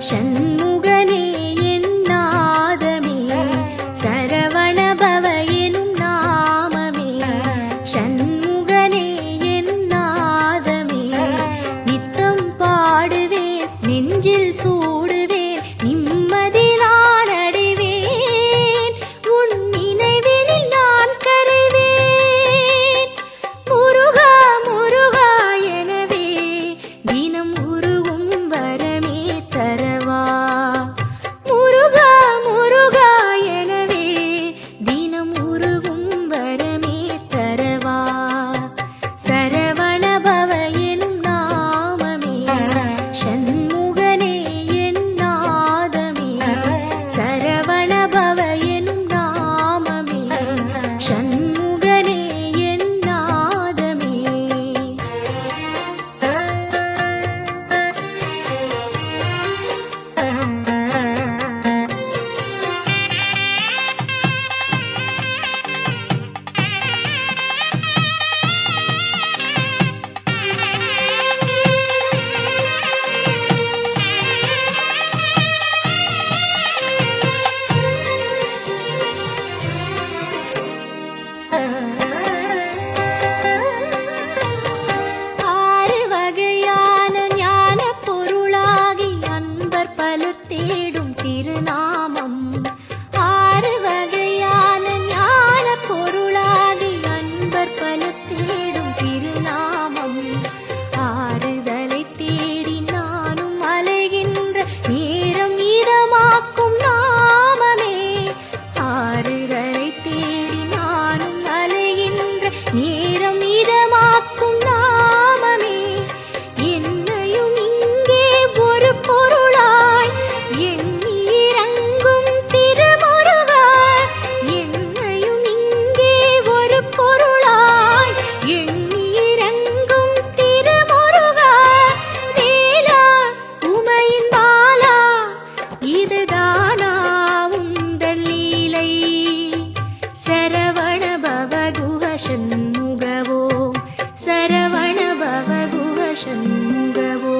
神 Sharavana भगुवशङ्गवो Sharavana बभुवशङ्गवो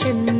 Chin.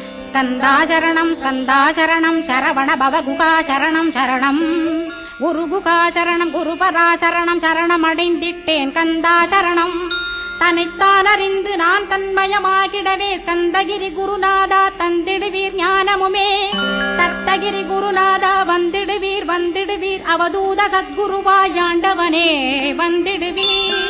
ஸ்கந்தாசரணம் ஸ்கந்தாசரணம் Saravana பவகுகா சரணம் சரணம் குருகுகா சரணம் குருபராசரணம் சரணம் அடைந்திட்டேன் கந்தா சரணம் தன்னைத்தான் அறிந்து நான் தன்மயமாகிடவே ஸ்கந்தகிரி குருநாதா தந்திடுவீர் ஞானமுமே தத்தகிரி குருநாதா வந்திடுவீர் வந்திடுவீர் அவதூத சத்குருவாயாண்டவனே வந்திடுவீர்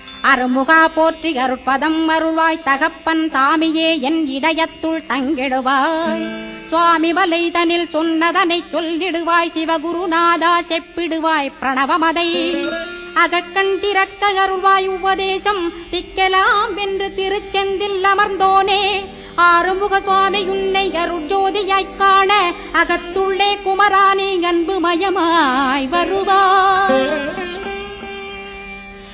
அருமுகா போற்றி அருட்பதம் அருள்வாய் தகப்பன் சாமியே என் இதயத்துள் தங்கிடுவாய். சுவாமி வலைதனில் சொன்னதனை சொல்லிடுவாய் சிவகுருநாதா செப்பிடுவாய் பிரணவமதை. அகக்கண் திறக்க அருள்வாய் உபதேசம் திக்கலாம் என்று திருச்செந்தில் அமர்ந்தோனே. ஆறுமுக சுவாமி உன்னை அருட்ஜோதியாய்க் காண அகத்துள்ளே குமராணி அன்பு மயமாய் வருவாய்.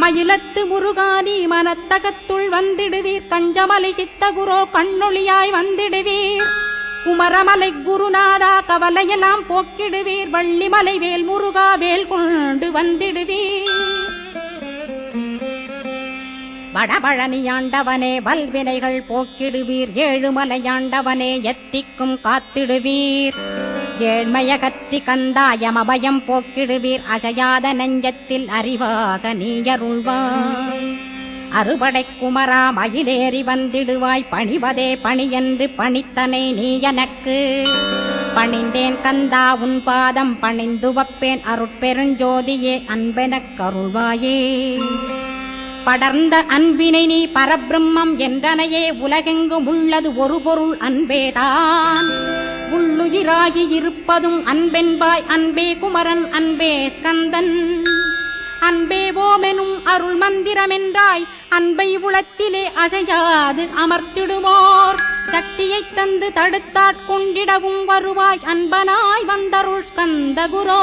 மயிலத்து முருகானி மனத்தகத்துள் வந்திடுவீர். கஞ்சமலை சித்தகுரோ கண்ணொளியாய் வந்திடுவீர். குமரமலை குருநாதா கவலையெல்லாம் போக்கிடுவீர். வள்ளிமலை வேல் முருகா வேல் கொண்டு வந்திடுவீர். வடபழனியாண்டவனே வல்வினைகள் போக்கிடுவீர். ஏழுமலையாண்டவனே எத்திக்கும் காத்திடுவீர். ஏழ்மைய ஏழ்மையகற்றி கந்தாயமபயம் போக்கிடுவீர். அசையாத நெஞ்சத்தில் அறிவாக நீயருள்வாய் அறுபடை குமரா மயிலேறி வந்திடுவாய். பணிவதே பணியென்று பணித்தனை நீ எனக்கு பணிந்தேன் கந்தா உன் பாதம் பணிந்துவப்பேன். அருட்பெருஞ்சோதியே அன்பெனக் கருள்வாயே. படர்ந்த அன்பினை நீ பரபிரம்மம் என்றனையே. உலகெங்கும் உள்ளது ஒரு பொருள் அன்பேதான். உள்ளுயிராகி இருப்பதும் அன்பென்பாய் அன்பே குமரன் அன்பே ஸ்கந்தன். அன்பே ஓமெனும் அருள் மந்திரமென்றாய் அன்பை உளத்திலே அசையாது அமர்த்திடுமோர். சக்தியை தந்து தடுத்தாட்கொண்டிடவும் வருவாய் அன்பனாய் வந்தருள் ஸ்கந்த குரோ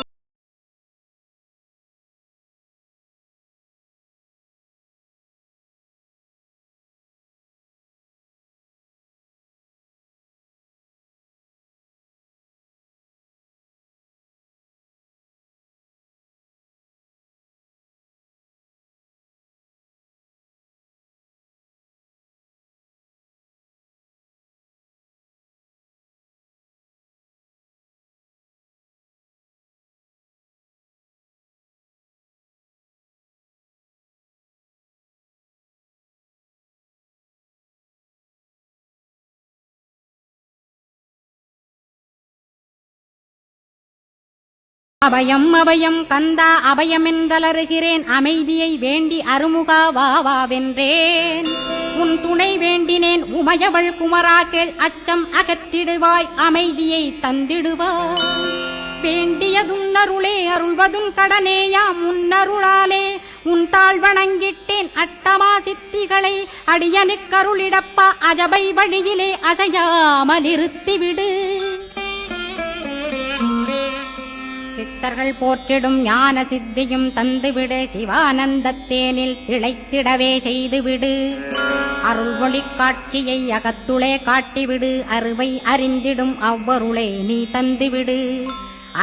அபயம் அபயம் கந்தா அபயமென்றலறுகிறேன். அமைதியை வேண்டி அருமுகா வா வென்றேன். உன் துணை வேண்டினேன். உமையவள் குமராக்கள் அச்சம் அகற்றிடுவாய். அமைதியை தந்திடுவாய். வேண்டியதுன்னருளே அருள்வதும் கடனேயா முன்னருளாலே உன் தாழ் வணங்கிட்டேன். அட்டமா சித்திகளை அடியனுக்கருளிடப்பா. அஜபை வழியிலே அசையாமல் இருத்திவிடு சித்தர்கள் போற்றிடும் ஞான சித்தியும் தந்துவிடு சிவானந்தத்தேனில் திளைத்திடவே செய்துவிடு. அருள் காட்சியை அகத்துளே காட்டிவிடு அருவை அறிந்திடும் அவ்வருளை நீ தந்துவிடு.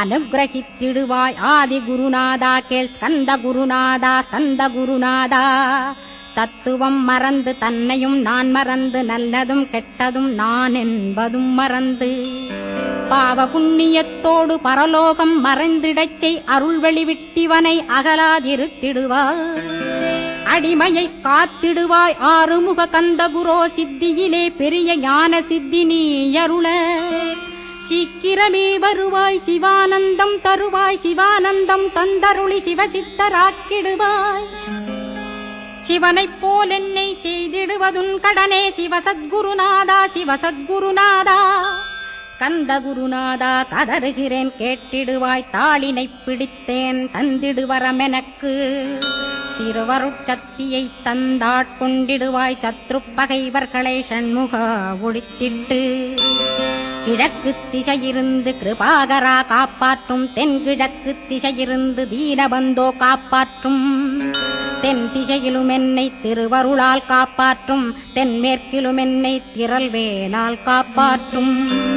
அனுகிரகித்திடுவாய் ஆதி குருநாதா கேள் ஸ்கந்த குருநாதா ஸ்கந்த குருநாதா தத்துவம் மறந்து தன்னையும் நான் மறந்து நல்லதும் கெட்டதும் நான் என்பதும் மறந்து. பாவ புண்ணியத்தோடு பரலோகம் மறைந்திடச்சை அருள்வெளி அருள் வெளிவிட்டிவனை அகலாதிருத்திடுவாய். அடிமையை காத்திடுவாய் ஆறுமுக கந்தகுரோ சித்தியிலே பெரிய ஞான சித்தி நீ அருள. சீக்கிரமே வருவாய் சிவானந்தம் தருவாய் சிவானந்தம் தந்தருளி சிவசித்தராக்கிடுவாய். சிவனைப் போல் என்னை செய்திடுவதுன் கடனே சிவசத்குருநாதா சிவசத்குருநாதா. கந்த குருநாதா கதறுகிறேன் கேட்டிடுவாய் தாளினைப் பிடித்தேன் தந்திடுவரமெனக்கு. திருவருட்சத்தியை தந்தாட்கொண்டிடுவாய் சத்ரு பகைவர்களை சண்முகா ஒழித்திட்டு கிழக்கு திசையிருந்து கிருபாகரா காப்பாற்றும் தென்கிழக்கு திசையிருந்து தீனபந்தோ காப்பாற்றும். தென் திசையிலும் என்னை திருவருளால் காப்பாற்றும் தென்மேற்கிலும் என்னை திரள்வேனால் காப்பாற்றும்.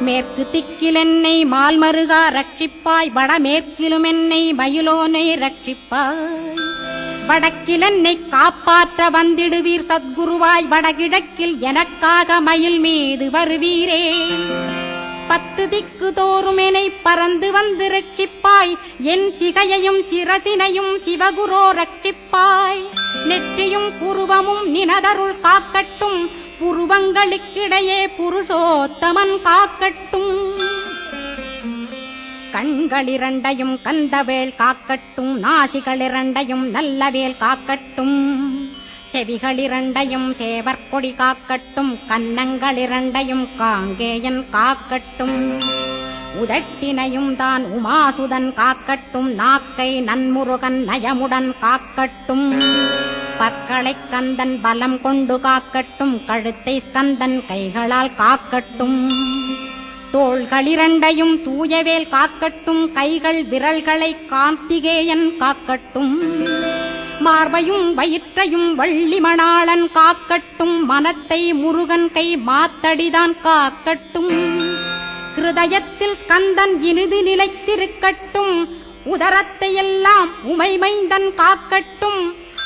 மேற்கு திக்கில் என்னை மால்மருகா ரட்சிப்பாய் வடமேற்கிலும் என்னை மயிலோனை ரட்சிப்பாய். வடக்கில் என்னை காப்பாற்ற வந்திடுவீர் சத்குருவாய் வடகிழக்கில் எனக்காக மயில் மீது வருவீரே. பத்து திக்கு தோறுமெனை பறந்து வந்து ரட்சிப்பாய் என் சிகையையும் சிரசினையும் சிவகுரோ ரட்சிப்பாய். நெற்றியும் புருவமும் நினதருள் காக்கட்டும் புருவங்களுக்கிடையே புருஷோத்தமன் காக்கட்டும். கண்களிரண்டையும் கந்தவேல் காக்கட்டும். நாசிகளிரண்டையும் நல்லவேல் காக்கட்டும். செவிகளிரண்டையும் சேவற்கொடி காக்கட்டும். கன்னங்களிரண்டையும் காங்கேயன் காக்கட்டும். உதட்டினையும் தான் உமாசுதன் காக்கட்டும். நாக்கை நன்முருகன் நயமுடன் காக்கட்டும். பற்களை கந்தன் பலம் கொண்டு காக்கட்டும் கழுத்தை ஸ்கந்தன் கைகளால் காக்கட்டும். தோள்களிரண்டையும் தூயவேல் காக்கட்டும் கைகள் விரல்களை கார்த்திகேயன் காக்கட்டும். மார்பையும் வயிற்றையும் வள்ளி மணாளன் காக்கட்டும் மனத்தை முருகன் கை மாத்தடிதான் காக்கட்டும். ஹிருதயத்தில் ஸ்கந்தன் இனிது நிலைத்திருக்கட்டும் உதரத்தை எல்லாம் உமைமைந்தன் காக்கட்டும்.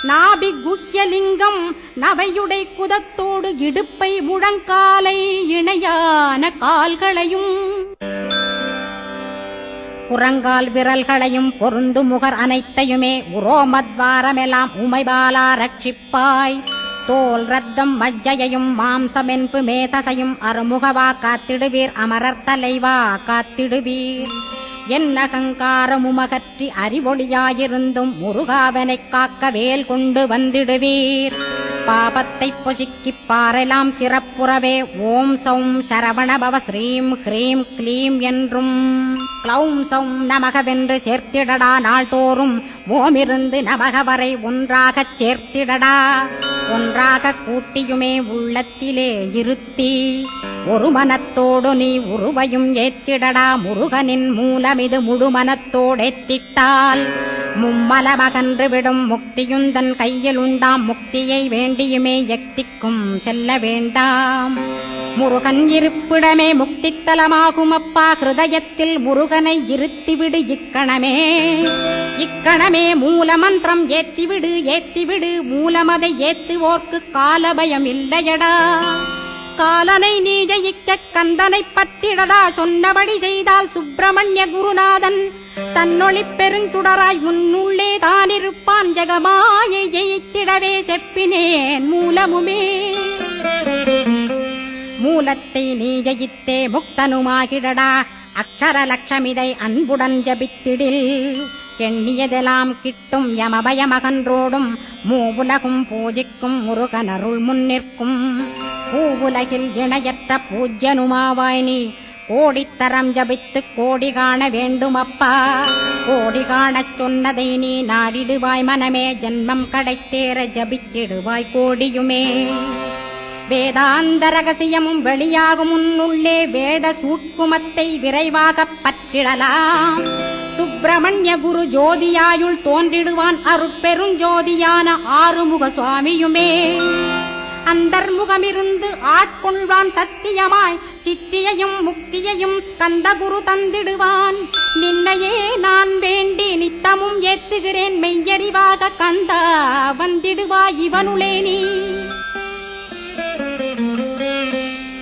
நாபி குஹ்யலிங்கம் நவையுடை குதத்தோடு இடுப்பை முழங்காலை இணையான கால்களையும் புறங்கால் விரல்களையும் பொருந்து முகர் அனைத்தையுமே உரோமத்வாரமெல்லாம் உமைபாலா ரட்சிப்பாய். தோல் ரத்தம் மஜ்ஜையையும் மாம்சமென்பு மேதசையும் அருமுகவா காத்திடுவீர் அமரர் தலைவா காத்திடுவீர். என் அகங்காரமுமகற்றி அறிவொளியாயிருந்தும் முருகாவனைக் காக்க வேல் கொண்டு வந்திடுவீர். பாபத்தைப் பொசுக்கிப் பாரெலாம் சிறப்புறவே ஓம் சௌம் சரவணபவ ஸ்ரீம் ஹ்ரீம் க்ளீம் என்றும். க்ளௌம் சௌம் நமகவென்று சேர்த்திடடா நாள்தோறும் ஓமிருந்து நமக வரை ஒன்றாகச் சேர்த்திடடா. ஒன்றாக கூட்டியுமே உள்ளத்திலே இருத்தி ஒரு மனத்தோடு நீ உருவையும் ஏத்திடடா. முருகனின் மூலமிது முழு மனத்தோடேத்திட்டால் மும்மலமகன்று விடும் முக்தியுந்தன் கையில் உண்டாம் முக்தியை வேண்டியுமே யக்திக்கும் செல்ல வேண்டாம். முருகன் இருப்பிடமே முக்தித்தலமாகும் அப்பா ஹிருதயத்தில் முருகனை இருத்திவிடு இக்கணமே. இக்கணமே மூலமந்திரம் ஏத்திவிடு ஏத்திவிடு மூலமதை ஏத்துவோர்க்கு காலபயம் இல்லையடா. காலனை நீ ஜெயிக்க கந்தனை பற்றிடடா சொன்னபடி செய்தால் சுப்பிரமணிய குருநாதன் தன்னொளி பெருஞ்சுடராய் முன்னுள்ளே தானிருப்பான் ஜெகமாயை ஜெயித்திடவே செப்பினேன் மூலமுமே. மூலத்தை நீ ஜெயித்தே முக்தனுமாகிடடா. அக்ஷர லட்சமிதை அன்புடன் ஜபித்திடில். எண்ணியதெல்லாம் கிட்டும் யமபயமகன்றோடும் மூவுலகும் பூஜிக்கும் முருகனருள் முன்னிற்கும் பூவுலகில் இணையற்ற பூஜ்யனுமாவாய் நீ கோடித்தரம் ஜபித்து கோடி காண வேண்டுமப்பா. கோடி காணச் சொன்னதை நீ நாடிடுவாய் மனமே ஜென்மம் கடைத்தேற ஜபித்திடுவாய் கோடியுமே. வேதாந்த ரகசியமும் வெளியாகும் உன்னுள்ளே வேத சூட்குமத்தை விரைவாகப் பற்றிடலாம். சுப்பிரமணிய குரு ஜோதியாயுள் தோன்றிடுவான் அருட்பெருஞ்சோதியான ஆறுமுக சுவாமியுமே. அந்தர்முகமிருந்து ஆட்கொள்வான் சத்தியமாய் சித்தியையும் முக்தியையும் ஸ்கந்த குரு தந்திடுவான். நின்னையே நான் வேண்டி நித்தமும் ஏத்துகிறேன் மெய்யறிவாக கந்தா வந்திடுவாய் இவனுளே நீ.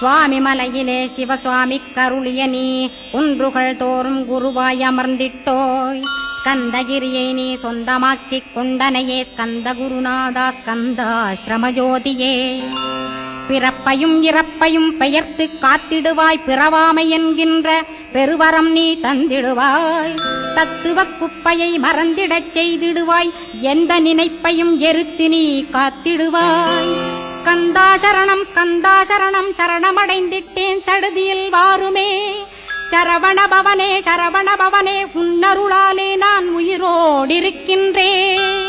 சுவாமி மலையிலே சிவசுவாமி கருளிய நீ குன்றுகள் தோறும் குருவாய் அமர்ந்திட்டோய். ஸ்கந்தகிரியை நீ சொந்தமாக்கிக் கொண்டனையே ஸ்கந்த குருநாதா ஸ்கந்தாசிரமஜோதியே. பிறப்பையும் இறப்பையும் பெயர்த்து காத்திடுவாய் பிறவாமை என்கின்ற பெருவரம் நீ தந்திடுவாய். தத்துவ குப்பையை மறந்திடச் செய்திடுவாய் எந்த நினைப்பையும் எருத்து நீ காத்திடுவாய். ஸ்கந்தா சரணம் ஸ்கந்தா சரணம் சரணமடைந்திட்டேன் சடுதியில் வாருமே. சரவண பவனே சரவண பவனே உன்னருளாலே நான் உயிரோடிருக்கின்றேன்.